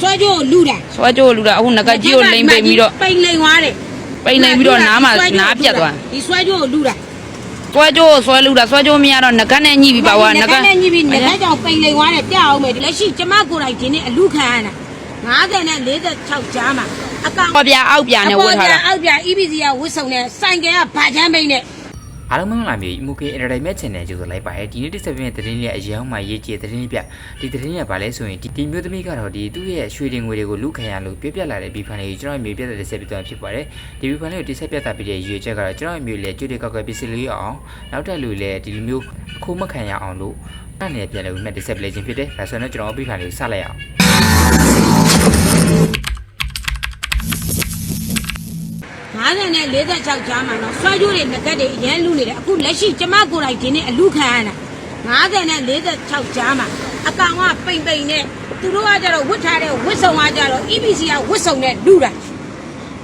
ဆွဲကြိုးကိုလူတာဆွဲကြိုးလူတာအခုငကကြီးကိုလိမ့်ပိတ်ပြီးတော့ပိန်လိန်သွားတယ်ပိတ်လိမ့်ပြီးတော့နားမှာနားပြတ်သွားဒီဆွဲကြိုးကိုလူတာဆွဲကြိုးကိုဆွဲလူတာဆွဲကြိုးမရတော့ငကနဲ့ညှိပြီးပါဝါငကနဲ့ညှိပြီးငကကြောင့်ပိန်လိန်သွားတယ်ပြအောင်မယ်ဒီလက်ရှိကျမကိုယ်တိုင်ဒီနေ့အလူခံရတာ50နဲ့46ကြားမှာအကောင်ဟောပြအောက်ပြနဲ့ဝတ်ထားတာအောက်ပြ EBC ကဝတ်စုံနဲ့စိုင်ကယ်ကဗာချမ်းပိန်နဲ့ အားလုံးမင်္ဂလာမျိုး MK Entertainment Channel ကြိုဆိုလိုက်ပါရဒီနေ့တစ်ဆက်ပြည့်သတင်းလေးအရင်မှရေးကြည့်သတင်းလေးပြဒီသတင်းလေးကဘာလဲဆိုရင်ဒီဒီမျိုးသမီးကတော့ဒီသူ့ရဲ့ရွှေတင်ငွေတွေကိုလူခံရလို့ပြပြလာတဲ့ဘီဖန်လေးကိုကျွန်တော်မျိုးပြတဲ့တစ်ဆက်ပြသွားဖြစ်ပါတယ်ဒီဘီဖန်လေးကိုတစ်ဆက်ပြတာပြီးတဲ့ရွေချက်ကတော့ကျွန်တော်မျိုးလေကျွတ်တဲ့ကောက်ကပစ္စည်းလေးအောင်နောက်ထပ်လူလည်းဒီလိုမျိုးအခုမခံရအောင်လို့တန်နေပြန်လဲဦးမဲ့တစ်ဆက်ပလေးခြင်းဖြစ်တယ်ဒါဆိုတော့ကျွန်တော်ဘီဖန်လေးကိုစလိုက်အောင် နဲ့46ကြားမှာတော့ဆွဲကြိုးတွေငကက်တွေအရင်လူနေတယ်အခုလက်ရှိကျမကိုယ်တိုင်ဒီနေ့အလူခံရတာ50နဲ့46ကြားမှာအကောင်ကပိန်ပိန်နဲ့သူတို့ကကြတော့ဝတ်ထားတဲ့ဝတ်စုံကကြတော့ EBC ကဝတ်စုံနဲ့လူတာ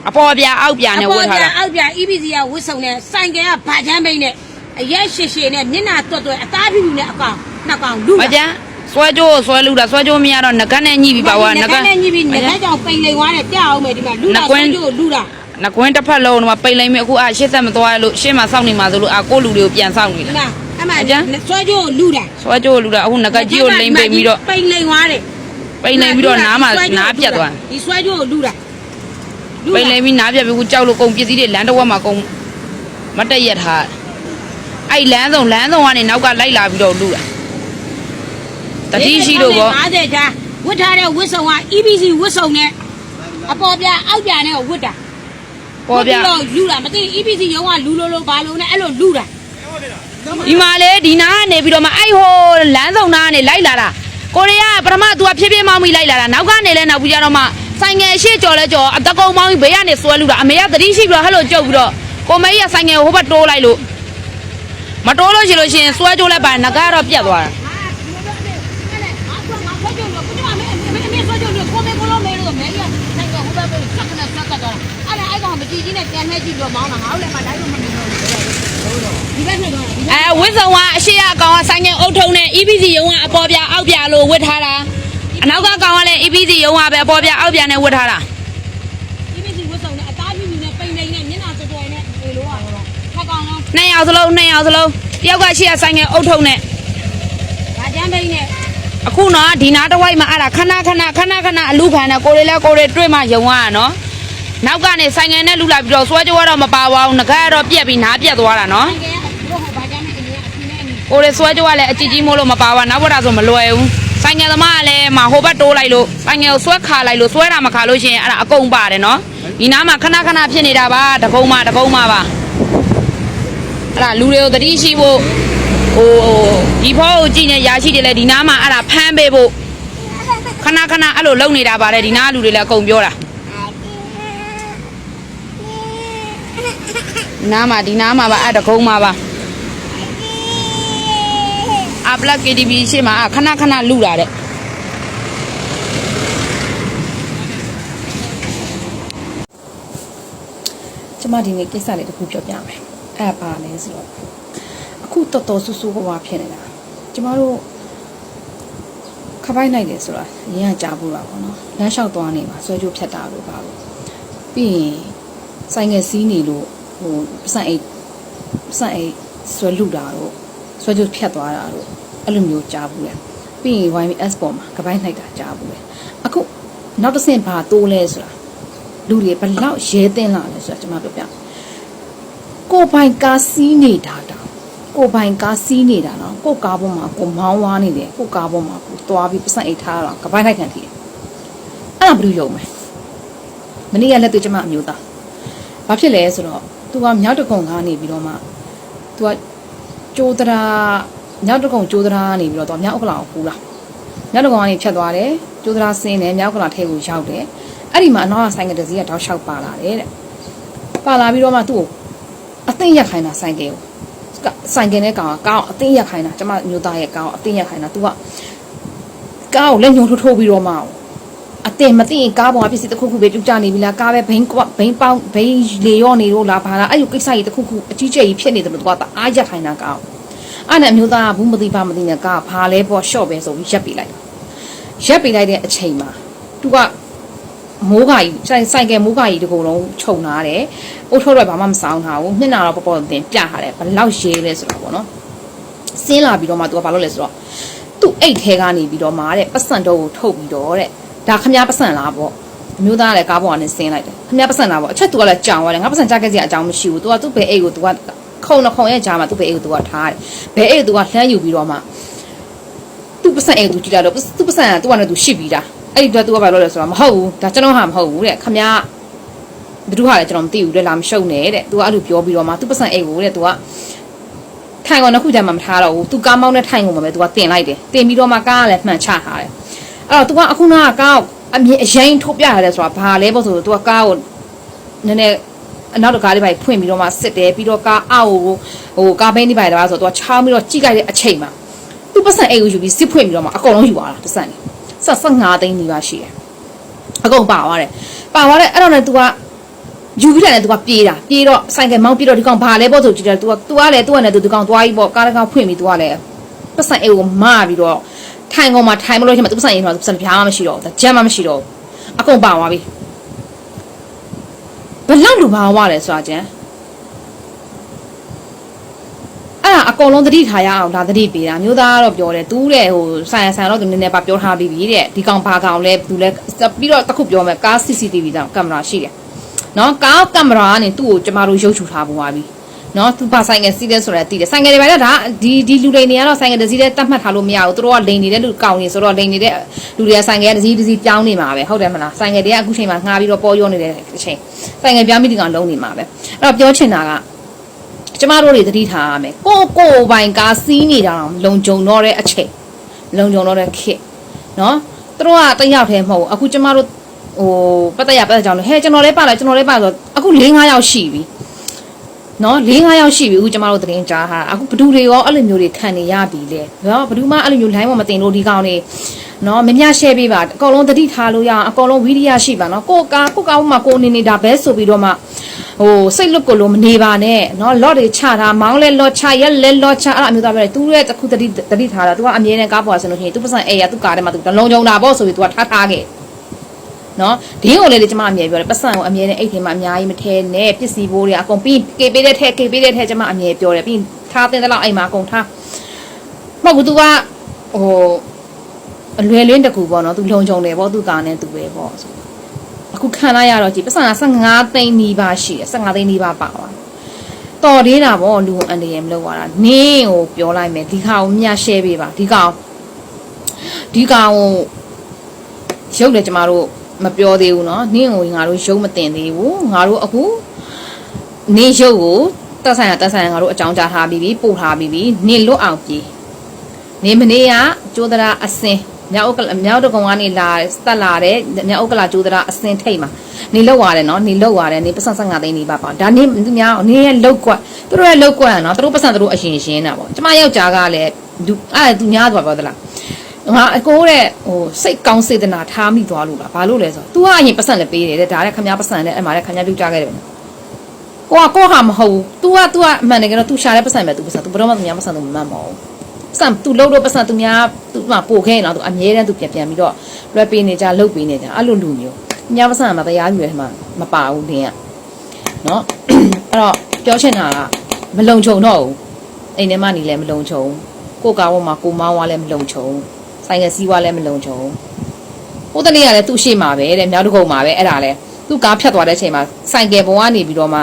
အပေါ်ပြအောက်ပြနဲ့ဝတ်ထားတာအောက်ပြ EBC ကဝတ်စုံနဲ့စိုင်ကယ်ကဗာချမ်းပိန်နဲ့အရက်ရှည်ရှည်နဲ့မျက်နှာတွတ်တွတ်အသားပြူပြူနဲ့အကောင်နှစ်ကောင်လူမကြမ်းဆွဲကြိုးကိုဆွဲလူတာဆွဲကြိုးမရတော့ငကနဲ့ညှိပြီးပါဝါငငကကနဲ့ညှိပြီးငကကြောင့်ပိန်လိန်သွားတယ်ပြအောင်မယ်ဒီမှာလူတာဆွဲကြိုးလူတာ ငကွင်းတစ်ဖက်လုံးတော့ပိတ်လိုက်မြအခုအရှစ်သက်မသွားလို့ရှေ့မှာစောင့်နေမှာဆိုလို့အကိုလူတွေကိုပြန်စောင့်နေဒီလားမှာအမှဆွဲကြိုးလူတာဆွဲကြိုးလူတာအခုငကကြီးကိုလိမ့်ပိတ်ပြီးတော့ပိန်လိန်သွားတယ်ပိတ်လိုက်ပြီးတော့နားမှာနားပြတ်သွားဒီဆွဲကြိုးကိုလူတာပိတ်လိုက်ပြီးနားပြတ်ပြီးအခုကြောက်လို့ကုန်ပစ္စည်းတွေလမ်းတစ်ဝက်မှာကုန်မတက်ရက်ထားအဲ့လမ်းဆောင်လမ်းဆောင်ကနေနောက်ကလိုက်လာပြီးတော့လူတာတတိရှိလို့ပေါ့50ကြားဝတ်ထားတဲ့ဝတ်စုံက EBC ဝတ်စုံနဲ့အပေါ်ပြအောက်ပြနဲ့ဝတ်တာ ပေါ်ပြတော့လူတာမသိ EBC ရုံးကလူလိုလိုဘာလို့နဲ့အဲ့လိုလူတာဒီမှာလေဒီနားကနေပြီးတော့မှအဲ့ဟိုလမ်းဆောင်နားကနေလိုက်လာတာကိုရီးယားပထမ तू ကဖြည်းဖြည်းမောင်းပြီးလိုက်လာတာနောက်ကနေလဲနောက်ပြီးကြတော့မှဆိုင်ငယ်ရှေ့ကျော်လဲကျော်အတကုံမောင်းပြီးဘေးကနေဆွဲလူတာအမေကသတိရှိပြီးတော့ဟဲ့လိုကြုတ်ပြီးတော့ကိုမေကြီးကဆိုင်ငယ်ကိုဟိုဘက်တိုးလိုက်လို့မတိုးလို့ရှိလို့ရှိရင်ဆွဲကြိုးလိုက်ပါငကတော့ပြတ်သွားတာ ဒီဘက်နဲ့တော့ဒီဘက်အဲဝစ်စုံကအရှိရအကောင်ကဆိုင်ငယ်အုတ်ထုံနဲ့ EPC ရုံးကအပေါ်ပြအောက်ပြလို့ဝစ်ထားတာအနောက်ကကောင်ကလည်း EPC ရုံးကပဲအပေါ်ပြအောက်ပြနဲ့ဝစ်ထားတာဒီဘက်စီဝတ်ဆောင်နဲ့အသားပြူပြူနဲ့ပိန်ပိန်နဲ့မျက်နှာစောစောနဲ့အေလိုကတော့ခက်ကောင်လုံးနှစ်ယောက်စလုံးနှစ်ယောက်စလုံးတယောက်ကရှိရဆိုင်ငယ်အုတ်ထုံနဲ့ဗာကျန်းပိန်နဲ့အခုနော်ဒီနားတစ်ဝိုက်မှာအဲ့ဒါခဏခဏခဏခဏအလူခံတာကိုရီလဲကိုရီတွေ့မှယုံရတာနော် နောက်ကနေဆိုင်ငယ်နဲ့လူလာပြီးတော့ဆွဲကြွားတော့မပါပါဘူးငကရတော့ပြက်ပြီးနားပြက်သွားတာနော်ငယ်ကတို့ဟိုဗာကျန်းနဲ့အရင်အပြင်နဲ့အနီကိုရီဆွဲကြွားလည်းအကြည့်ကြီးမို့လို့မပါပါနောက်ဘက်တာဆိုမလွယ်ဘူးဆိုင်ငယ်သမားကလည်းမဟိုဘက်တိုးလိုက်လို့ဆိုင်ငယ်ကိုဆွဲခါလိုက်လို့ဆွဲတာမခါလို့ရှိရင်အဲ့ဒါအကုန်ပါတယ်နော်ဒီနားမှာခဏခဏဖြစ်နေတာပါတကုံးမတကုံးမပါအဲ့ဒါလူတွေကိုသတိရှိဖို့ဟိုဒီဖောကိုကြည့်နေရာရှိတယ်လေဒီနားမှာအဲ့ဒါဖမ်းပေးဖို့ခဏခဏအဲ့လိုလုပ်နေတာပါတယ်ဒီနားလူတွေလည်းအကုန်ပြောတာ နားမှာဒီနားမှာပါအဲ့တကုံးမှာပါအပလက် KTV ရှေ့မှာခဏခဏလူတာတဲ့ကျမဒီနေ့ကိစ္စလေးတစ်ခုပြောပြမယ်အဲ့ဒါပါလဲဆိုတော့အခုတော်တော်ဆူဆူဘဝဖြစ်နေတာကျမတို့ခပိုက်လိုက်တယ်ဆိုတာရင်းကကြားဘူးတာပေါ့နော်လမ်းလျှောက်သွားနေမှာဆွဲကြိုးဖြတ်တာလို့ပါလို့ပြီးရင်ဆိုင်ငယ်စီးနေလို့ ဟိုပစံအိတ်ပစံအိတ်ဆွဲလူတာတော့ဆွဲကြိုးဖြတ်သွားတာတော့အဲ့လိုမျိုးကြားဘူးလေပြီးရင် YMS ပေါ်မှာခပိုက်လိုက်တာကြားဘူးလေအခုနောက်တစ်ဆင့်ဘာတိုးလဲဆိုတာလူတွေဘလောက်ရဲသိန်းလာလဲဆိုတော့ကျွန်မပြောပြကိုပိုင်ကားစီးနေတာတောင်ကိုပိုင်ကားစီးနေတာတော့ကိုကားပေါ်မှာကိုမောင်းဝါနေတယ်ကိုကားပေါ်မှာကိုသွားပြီးပတ်စံအိတ်ထားတော့ကပိုင်းလိုက်ခံထီတယ်အဲ့ဒါဘယ်လိုယုံမလဲမနေ့ကလက်တွေ့ကျွန်မအမျိုးသားဘာဖြစ်လဲဆိုတော့ သူကမြောက်တကုံကနေပြီးတော့မှသူကကျိုးတရာမြောက်တကုံကျိုးတရာကနေပြီးတော့သူကမြောက်ဥက္ကလာကိုကူးလာမြောက်တကုံကနေဖြတ်သွားတယ်ကျိုးတရာဆင်းတယ်မြောက်ဥက္ကလာထဲကိုရောက်တယ်အဲ့ဒီမှာအနောက်ကဆိုင်ကတစီးကတောက်လျှောက်ပါလာတယ်တဲ့ပါလာပြီးတော့မှသူ့ကိုအသိရက်ခိုင်းတာဆိုင်ကယ်ကိုဆိုင်ကယ်နဲ့ကောင်ကကောင်အသိရက်ခိုင်းတာကျမမျိုးသားရဲ့ကောင်အသိရက်ခိုင်းတာ तू ကကောင်ကိုလက်ညှိုးထိုးထိုးပြီးတော့မှ အတင်မသိရင်ကားပေါ်ကပစ္စည်းတစ်ခုခုပဲပြုတ်ကျနေပြီလားကားပဲဘိန်းကွဘိန်းပေါင်းဘိန်းလေရော့နေတော့လားဘာလားအဲ့လိုကိစ္စကြီးတစ်ခုခုအကြီးကျယ်ကြီးဖြစ်နေတယ်လို့ तू ကအားရက်ခိုင်းတာကောင်းအဲ့နဲ့အမျိုးသားကဘူးမသိပါမသိနဲ့ကားဘာလဲပေါ့ရှော့ပဲဆိုပြီးရက်ပြလိုက်ရက်ပြလိုက်တဲ့အချိန်မှာသူကမိုးကာကြီးဆိုင်ဆိုင်ကယ်မိုးကာကြီးတကူလုံးခြုံထားတယ်အုတ်ထုတ်တော့ဘာမှမဆောင်ထားဘူးမျက်နှာတော့ပေါ်ပေါ်တင်ပြထားတယ်ဘယ်လောက်ရေးလဲဆိုတော့ဗောနော်ဆင်းလာပြီးတော့မှသူကဘာလုပ်လဲဆိုတော့သူ့အိတ်ထဲကနေပြီးတော့မှတဲ့ပတ်စံတော့ကိုထုတ်ပြီးတော့တဲ့ ဒါခမ ्या ပတ်စံလားပေါ့အမျိုးသားကလည်းကားပေါ်ကနေဆင်းလိုက်တယ်ခမ ्या ပတ်စံလားပေါ့အချက်သူကလည်းကြောင်သွားတယ်ငါပတ်စံကြက်ခဲ့စရာအကြောင်းမရှိဘူးသူကသူ့ဘယ်အိတ်ကိုသူကခုံနှခုံရဲ့ကြားမှာသူ့ဘယ်အိတ်ကိုသူကထားတယ်ဘယ်အိတ်ကိုသူကလှမ်းယူပြီးတော့မှ သူ့ပတ်စံအိမ်သူကြည့်လာတော့သူ့ပတ်စံကသူ့ကလည်းသူရှိပြီးသားအဲ့ဒီတော့သူကဘာလုပ်လဲဆိုတော့မဟုတ်ဘူးဒါကျွန်တော်ဟာမဟုတ်ဘူးတဲ့ခမ ्या ဘယ်သူဟာလဲကျွန်တော်မသိဘူးတဲ့လာမရှုံနဲ့တဲ့သူကအဲ့လိုပြောပြီးတော့မှသူ့ပတ်စံအိမ်ကိုတဲ့သူကထိုင်ကုန်တစ်ခုကြမ်းမှမထားတော့ဘူးသူကားမောင်းတဲ့ထိုင်ကုန်မှာပဲသူကတင်လိုက်တယ်တင်ပြီးတော့မှကားကလည်းမှန်ချထားတယ် အဲ့တော့သူကအခုနကကားကိုအမြင်အရင်ထုတ်ပြရတယ်ဆိုတာဘာလဲပေါ့ဆိုတော့သူကကားကိုနည်းနည်းအနောက်တကားလေးပိုင်ဖွင့်ပြီးတော့မှစစ်တယ်ပြီးတော့ကားအောက်ကိုဟိုကားဘိန်းလေးပိုင်တော့ဆိုတော့သူကချောင်းပြီးတော့ကြည့်ကြတဲ့အချိန်မှာ သူပတ်စံအိတ်ကိုယူပြီးစစ်ဖွင့်ပြီးတော့မှအကုန်လုံးယူသွားတာပတ်စံနေဆက်ဆက်5သိန်းနီးပါးရှိတယ်အကုန်ပါသွားတယ်ပါသွားတယ်အဲ့တော့လည်း तू ကယူပြီးတယ်လည်း तू ကပြေးတာပြေးတော့ဆိုင်ကယ်မောင်းပြေးတော့ဒီကောင်ဘာလဲပေါ့ဆိုကြည့်တယ် तू က तू ကလည်း तू ကလည်း तू ဒီကောင်သွားပြီးပေါ့ကားတစ်ကောင်ဖွင့်ပြီး तू ကလည်းပတ်စံအိတ်ကိုမပြီးတော့ ထိုင်ကောင်မှာထိုင်မလို့ရှိမှ तू ပတ်စံအိတ်မှာ तू ပတ်စံပြားမှမရှိတော့ဘူးဂျမ်းမှမရှိတော့ဘူးအကုန်ပါသွားပြီဘယ်လောက်လူပါသွားလဲဆိုတာကျန်အဲ့ဒါအကုန်လုံးသတိထားရအောင်ဒါသတိပေးတာမျိုးသားကတော့ပြောတယ်တူးတဲ့ဟိုဆိုင်ရန်ဆိုင်တော့သူနည်းနည်းပါပြောထားပြီးပြီတဲ့ဒီကောင်ဘာကောင်လဲသူလဲပြီးတော့တစ်ခုပြောမယ်ကား CCTV တောင်ကင်မရာရှိတယ်နော်ကားကင်မရာကနေသူ့ကိုကျမတို့ရုပ်ချူထားပုံပါပြီ နော်သူပါဆိုင်ငယ်စီးတဲ့ဆိုတော့တည်တယ်ဆိုင်ငယ်တွေပဲတော့ဒါဒီဒီလူတွေနေကတော့ဆိုင်ငယ်တစ်စီးတဲ့တတ်မှတ်ထားလို့မရဘူးသူတို့ကလိန်နေတဲ့လူကောင်နေဆိုတော့လိန်နေတဲ့လူတွေကဆိုင်ငယ်တစ်စီးတစ်စီးပြောင်းနေမှာပဲဟုတ်တယ်မလားဆိုင်ငယ်တွေကအခုချိန်မှာငှားပြီးတော့ပေါ်ရောနေတဲ့အချိန်ဆိုင်ငယ်ပြောင်းပြီးဒီကောင်လုံးနေမှာပဲအဲ့တော့ပြောချင်တာကကျမတို့တွေသတိထားရမယ်ကိုကိုပိုင်ကားစီးနေတာတော့လုံကြုံတော့တဲ့အချိန်လုံကြုံတော့တဲ့ခေတ်နော်သူတို့ကတယောက်တည်းမဟုတ်ဘူးအခုကျမတို့ဟိုပတ်သက်ရပတ်သက်ကြောင်လို့ဟဲကျွန်တော်လည်းပါလာကျွန်တော်လည်းပါဆိုအခု၄၅ယောက်ရှိပြီ နော်၄၅ယောက်ရှိပြီအခုကျမတို့သတင်းကြားဟာအခုဘဒူတွေရောအဲ့လိုမျိုးတွေခံနေရပြီလေနော်ဘဒူမှအဲ့လိုမျိုး line ပေါ်မတင်လို့ဒီကောင်တွေနော်မမြ share ပေးပါအကောင်လုံးသတိထားလို့ရအောင်အကောင်လုံးဝီဒီယရှိပါနော်ကိုကားကိုကားမှာကိုနေနေတာဘဲဆိုပြီးတော့မှဟိုစိတ်လွတ်ကိုလို့မနေပါနဲ့နော်လော့တွေချတာမောင်းလဲလော့ချရက်လဲလော့ချအဲ့အမျိုးသားပဲသူရဲ့တစ်ခုသတိသတိထားတာသူကအမြဲတမ်းကားပေါ်ဆင်လို့ရှိရင်သူပတ်စံအေးရသူကားထဲမှာသူတလုံးကြုံတာပေါ့ဆိုပြီးသူကထားထားခဲ့ နော်ဒင်းကိုလည်းလေကျမအမြဲပြောတယ်ပတ်စံကိုအမြဲနဲ့အိတ်ထဲမှာအများကြီးမထဲနဲ့ပစ္စည်းဘိုးတွေအကုန်ပြီးကေပေးတဲ့ထဲကေပေးတဲ့ထဲကျမအမြဲပြောတယ်ပြီးထားတဲ့လောက်အိမ်မှာအကုန်ထားမဟုတ်ဘူး तू ကဟိိုအလွယ်လွင်းတကူပေါ့နော် तू လုံကြုံတယ်ပေါ့ तू ကားနဲ့ तू ပဲပေါ့ဆိုအခုခံလိုက်ရတော့ကြည်ပတ်စံက15သိန်းနီးပါးရှိတယ်15သိန်းနီးပါးပါသွားတော်သေးတာပေါ့လူအန်တရယ်မလုပ်ရတာနင်းကိုပြောလိုက်မယ်ဒီကောင်မြတ် share ပေးပါဒီကောင်ဒီကောင်ကိုရုပ်တယ်ကျမတို့ မပြောသေးဘူးเนาะနင်းကိုငါတို့ရုပ်မတင်သေးဘူးငါတို့အခုနင်းရုပ်ကိုတက်ဆိုင်ရတက်ဆိုင်ရငါတို့အကြောင်းကြားထားပြီးပြီပို့ထားပြီးပြီနင်းလွတ်အောင်ပြေးနေမနေ့ကကျိုးသရာအစင်မြောက်ဥက္ကလမြောက်တကုံကနေလာတက်လာတဲ့မြောက်ဥက္ကလာကျိုးသရာအစင်ထိတ်မှာနေလောက်ရတယ်နော်နေလောက်ရတယ်နေပတ်စံ15သိန်းနေပါပါဒါနေသူများနေရဲ့လောက်ကွက်သူတို့ရဲ့လောက်ကွက်နော်သူတို့ပတ်စံသူတို့အရင်ရှင်းတာပေါ့ကျမယောက်ျားကလည်းသူအဲ့သူများသွားပြောသလား ငါအကိုတဲ့ဟိုစိတ်ကောင်းစေတနာထားမိသွားလို့လားဘာလို့လဲဆိုတော့ तू ကအရင်ပတ်စံလည်းပေးတယ်တဲ့ဒါတဲ့ခမည်းပတ်စံနဲ့အဲ့မှာတဲ့ခမည်းပြုတ်ကြခဲ့တယ်ကိုကကိုဟာမဟုတ်ဘူး तू က तू ကအမှန်တကယ်တော့ तू ရှာတဲ့ပတ်စံပဲ तू ပတ်စံ तू ဘယ်တော့မှသူများပတ်စံ तू မမှန်ပါဘူးပတ်စံ तू လှုပ်တော့ပတ်စံ तू များ तू မှပို့ခဲ့ရင်တော့ तू အမြဲတမ်း तू ပြန်ပြန်ပြီးတော့လွှဲပေးနေကြလှုပ်ပေးနေကြအဲ့လိုလူမျိုးများပတ်စံမှာတရားယူရတဲ့မှာမပါဘူးနင်းကနော်အဲ့တော့ပြောချင်တာကမလုံခြုံတော့ဘူးအိမ်ထဲမှာနေလည်းမလုံခြုံကိုကားပေါ်မှာကိုမောင်းသွားလည်းမလုံခြုံ ဆိုင်ငယ်စီးသွားလည်းမလုံခြုံဟိုတနေ့ကလည်းသူ့ရှိမှာပဲတဲ့မြောက်တကုံမှာပဲအဲ့ဒါလဲသူ့ကားဖြတ်သွားတဲ့အချိန်မှာဆိုင်ကယ်ပေါ်ကနေပြီးတော့မှ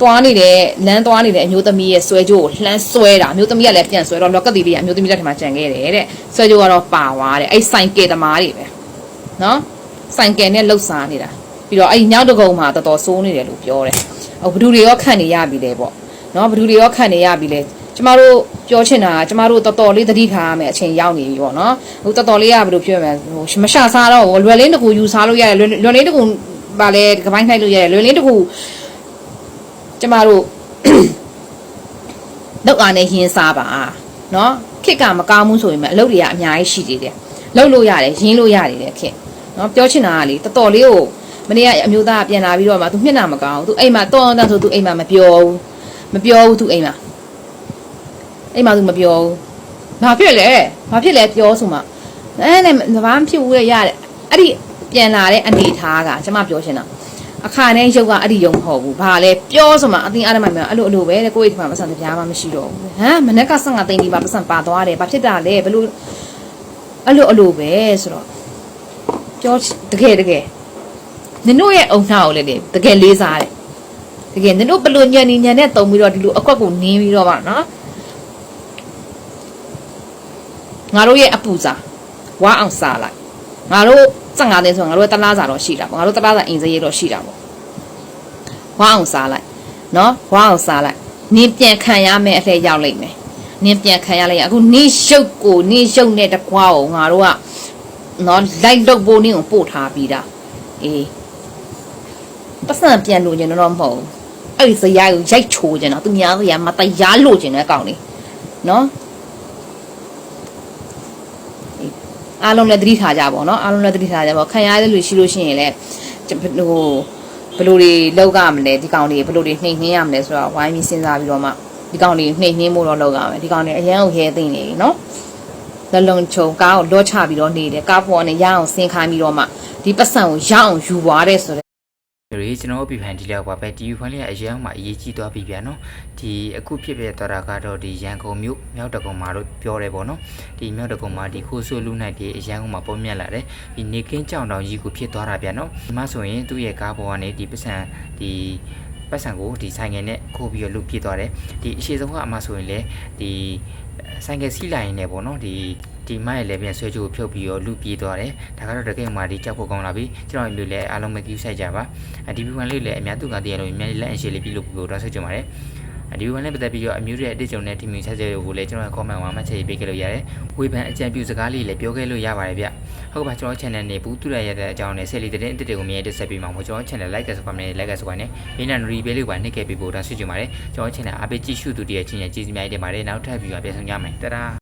သွားနေတဲ့လမ်းသွားနေတဲ့အမျိုးသမီးရဲ့ဆွဲကြိုးကိုလှမ်းဆွဲတာအမျိုးသမီးကလည်းပြန်ဆွဲတော့လောက်ကတိလေးကအမျိုးသမီးလက်ထမှာကြံခဲ့တယ်တဲ့ဆွဲကြိုးကတော့ပါသွားတယ်အဲ့ဆိုင်ကယ်သမားတွေပဲနော်ဆိုင်ကယ်နဲ့လှုပ်ရှားနေတာပြီးတော့အဲ့ညောက်တကုံမှာတော်တော်ဆိုးနေတယ်လို့ပြောတယ်ဟိုဘဒူတွေရောခန့်နေရပြီလေပေါ့နော်ဘဒူတွေရောခန့်နေရပြီလေ ကျမတို့ပြောချင်တာကကျမတို့တော်တော်လေးသတိထားရမယ်အချိန်ရောက်နေပြီပေါ့နော်ဟိုတော်တော်လေးကဘယ်လိုပြောရမလဲဟိုမရှာစားတော့ဘူးလွယ်လေးတစ်ခုယူစားလို့ရတယ်လွယ်လွယ်လေးတစ်ခုဗာလဲကပိုင်းနှိုက်လို့ရတယ်လွယ်လေးတစ်ခုကျမတို့ လောက်အားနဲ့ရင်းစားပါနော်ခစ်ကမကောင်းဘူးဆိုရင်လည်းအလုပ်တွေကအများကြီးရှိသေးတယ်လုပ်လို့ရတယ်ရင်းလို့ရတယ်တဲ့ခစ်နော်ပြောချင်တာကလေတော်တော်လေးကိုမနေ့ကအမျိုးသားကပြန်လာပြီးတော့မှ तू မျက်နှာမကောင်းဘူး तू အိမ်မှာတော်တော်ဆို तू အိမ်မှာမပြောဘူးမပြောဘူး तू အိမ်မှာ အိမ်မှာ तू မပြောဘူးဘာဖြစ်လဲဘာဖြစ်လဲပြောဆိုမှအဲနဲ့ဘာမှဖြစ်ဘူးလေရတယ်အဲ့ဒီပြန်လာတဲ့အနေထားကကျွန်မပြောချင်တာအခါနဲ့ရုပ်ကအဲ့ဒီရုံမဟုတ်ဘူးဘာလဲပြောဆိုမှအတင်းအားရမှမအဲ့လိုအဲ့လိုပဲတဲ့ကိုယ့်အိမ်မှာပတ်စံတရားမှမရှိတော့ဘူးဟမ်မနေ့က15သိန်းဒီမှာပတ်စံပါသွားတယ်ဘာဖြစ်တာလဲဘလို့အဲ့လိုအဲ့လိုပဲဆိုတော့ပြောတကယ်တကယ်နင်တို့ရဲ့အုံနှောက်ကိုလည်းလေတကယ်လေးစားတယ်တကယ်နင်တို့ဘလို့ညံနေညံနဲ့တုံပြီးတော့ဒီလိုအကွက်ကိုနင်းပြီးတော့ပါနော် ငါတို့ရဲ့အပူစာဝါအောင်စားလိုက်ငါတို့15သိန်းဆိုငါတို့တလားစာတော့ရှိတာပေါ့ငါတို့တလားစာအင်စရေးတော့ရှိတာပေါ့ဝါအောင်စားလိုက်နော်ဝါအောင်စားလိုက်နင်းပြန်ခံရမယ်အလှည့်ရောက်လိမ့်မယ်နင်းပြန်ခံရလိုက်ရအခုနင်းရုပ်ကိုနင်းရုပ်နဲ့တကွာကိုငါတို့ကနော်လိုက်လုတ်ဖို့နင်းကိုပို့ထားပြီးတာအေးပတ်စံပြန်လို့ကျင်တော့မဟုတ်ဘူးအဲ့ဒီစရိုက်ကိုရိုက်ချိုးကျင်တော့သူများစရာမတရားလို့ကျင်တဲ့ကောင်လေးနော် အားလုံးလည်းသတိထားကြပါတော့အားလုံးလည်းသတိထားကြပါခံရတဲ့လူရှိလို့ရှိရင်လည်းဟိုဘယ်လိုတွေလောက်ကမလဲဒီကောင်တွေဘယ်လိုတွေနှိမ်နှင်းရမလဲဆိုတော့ဝိုင်းပြီးစဉ်းစားပြီးတော့မှဒီကောင်တွေနှိမ်နှင်းဖို့တော့လောက်ကမယ်ဒီကောင်တွေအရန်ကိုရဲသိနေပြီနော်လလုံးချုံကားကိုလော့ချပြီးတော့နေတယ်ကားပေါ်ကနေရအောင်ဆင်းခိုင်းပြီးတော့မှဒီပတ်စံကိုရအောင်ယူွားတဲ့ဆို တဲ့ဒီကျွန်တော်ပြဖန်ဒီလောက်ပါပဲဒီဖိုင်လေးကအရင်မှအရေးကြီးသွားပြီဗျာနော်ဒီအခုဖြစ်ပြသွားတာကတော့ဒီရန်ကုန်မြို့မြောက်တကုံမှာတို့ပြောတယ်ပေါ့နော်ဒီမြောက်တကုံမှာဒီခိုးဆိုးလူနိုင်ဒီအရန်ကုန်မှာပေါ်မြက်လာတယ်ဒီနေကင်းကြောင်တောင်ကြီးကိုဖြစ်သွားတာဗျာနော်ဒီမှာဆိုရင်သူ့ရဲ့ကားပေါ်ကနေဒီပစံဒီပတ်စံကိုဒီဆိုင်ငယ်နဲ့ခိုးပြီးတော့လူပြစ်သွားတယ်ဒီအရှိဆုံးကအမှဆိုရင်လေဒီဆိုင်ငယ်စီးလာရင်လည်းပေါ့နော်ဒီ ဒီမိုက်လည်းပြန်ဆွဲချိုးဖြုတ်ပြီးတော့လူပြေးသွားတယ်ဒါကတော့တကယ်မှဒီကြောက်ဖို့ကောင်းလာပြီကျွန်တော်မျိုးလည်းအားလုံးပဲကြည့်ဆိုင်ကြပါဒီဗီဒီယိုလေးလည်းအများသူကတည်းကလို့အများကြီးလက်အရှိလေးပြုလုပ်ပြီးတော့ဆက်ကြပါတယ်ဒီဗီဒီယိုလေးပတ်သက်ပြီးတော့အမျိုးတွေအတိတ်ကြုံတဲ့ team ဆက်ချက်တွေကိုလည်းကျွန်တော် comment မှာမှတ်ချက်ရေးပေးခဲ့လို့ရတယ်ဝေဖန်အကြံပြုစကားလေးလည်းပြောခဲ့လို့ရပါတယ်ဗျဟုတ်ပါကျွန်တော် channel နေဘူးတူရရတဲ့အကြောင်းနဲ့ဆက်လေးတဲ့အစ်တွေကိုမြင်ရတဲ့ဆက်ပြီးမှာမို့ကျွန်တော် channel like က subscribe နဲ့ like က subscribe နဲ့ main and replay လေးပါနှိပ်ခဲ့ပြီးပို့တာဆွကြပါတယ်ကျွန်တော် channel အားပေးကြည့်ရှုသူတည်းရဲ့ချင်းရဲ့ကျေးဇူးများတင်ပါတယ်နောက်ထပ်ဗီဒီယိုအပြည့်ဆုံးကြမယ်တဒါ